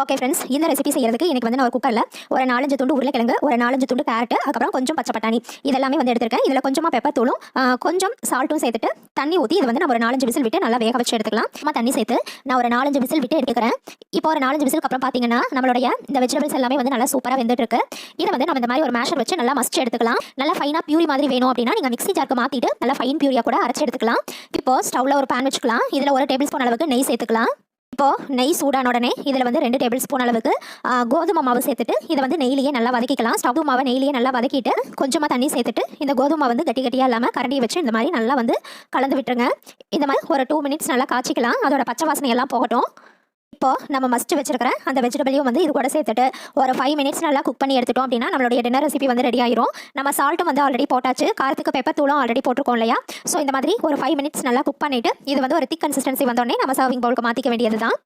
Okay friends இந்த recipe செய்யறதுக்கு எனக்கு வந்து நான் ஒரு குக்கரில் ஒரு நாலஞ்சு துண்டு உருளைக்கிழங்கு ஒரு நாலஞ்சு துண்டு கேரட்டு அதுக்கப்புறம் கொஞ்சம் பச்சை பட்டாணி. இதெல்லாமே வந்து எடுத்திருக்கேன். இதில் கொஞ்சமாக பெப்பர் தூளும் கொஞ்சம் சால்ட்டும் சேர்த்துட்டு தண்ணி ஊற்றி இது வந்து நான் ஒரு நாலஞ்சு விசில் விட்டு நல்லா வேக வச்சு எடுத்துக்கலாம். சும்மா தண்ணி சேர்த்து நான் ஒரு நாலஞ்சு விசில் விட்டு எடுத்துக்கிறேன். இப்போ ஒரு நாலஞ்சு விசிலுக்கு அப்புறம் பார்த்தீங்கன்னா நம்மளுடைய இந்த வெஜிடபிள்ஸ் எல்லாமே வந்து நல்லா சூப்பராக வெந்துட்டு இருக்கு இதை வந்து நம்ம இந்த மாதிரி ஒரு மேஷர் வச்சு நல்லா மஸ்ட் எடுத்துக்கலாம். நல்லா ஃபைனாக பியூரி மாதிரி வேணும் அப்படின்னா நீங்கள் மிக்ஸி ஜாருக்கு மாற்றிட்டு நல்லா ஃபைன் பியூரியாக கூட அரைச்சி எடுத்துக்கலாம். இப்போ ஸ்டவ்வில் ஒரு பேன் வச்சுக்கலாம். இதில் ஒரு டேபிள் ஸ்பூன் அளவுக்கு நெய் சேர்த்துக்கலாம். இப்போ நெய் சூடான உடனே இதில் வந்து ரெண்டு டேபிள் ஸ்பூன் அளவுக்கு கோதுமை மாவு சேர்த்துட்டு இதை வந்து நெய்லியே நல்லா வதக்கிக்கலாம். ஸ்டவ் மாவை நெய்லியே நல்லா வதக்கிட்டு கொஞ்சமாக தண்ணி சேர்த்துட்டு இந்த கோதுமை வந்து கட்டி கட்டியாக இல்லாமல் கரண்டியை வச்சு இந்த மாதிரி நல்லா வந்து கலந்து விட்டுருங்க. இந்த மாதிரி ஒரு டூ மினிட்ஸ் நல்லா காய்ச்சிக்கலாம். அதோட பச்சை வாசனை எல்லாம் போகட்டும். இப்போ நம்ம மஸ்ட் வச்சிருக்கிற அந்த வெஜிடபிளையும் வந்து இது கூட சேர்த்துட்டு ஒரு ஃபைவ் மினிட்ஸ் நல்லா குக் பண்ணி எடுத்துட்டோம் அப்படின்னா நம்மளுடைய டின்னர் ரெசிபி வந்து ரெடி ஆயிரும். நம்ம சால்ட்டும் வந்து ஆல்ரெடி போட்டாச்சு. காரத்துக்கு பெப்பர் தூளும் ஆல்ரெடி போட்டிருக்கோம் இல்லையா? ஸோ இந்த மாதிரி ஒரு ஃபைவ் மினிட்ஸ் நல்லா குக் பண்ணிட்டு இது வந்து ஒரு திக் கன்சிஸ்டன்சி வந்தோடனே நம்ம சர்விங் பவுலுக்கு மாற்றிக்க வேண்டியது தான்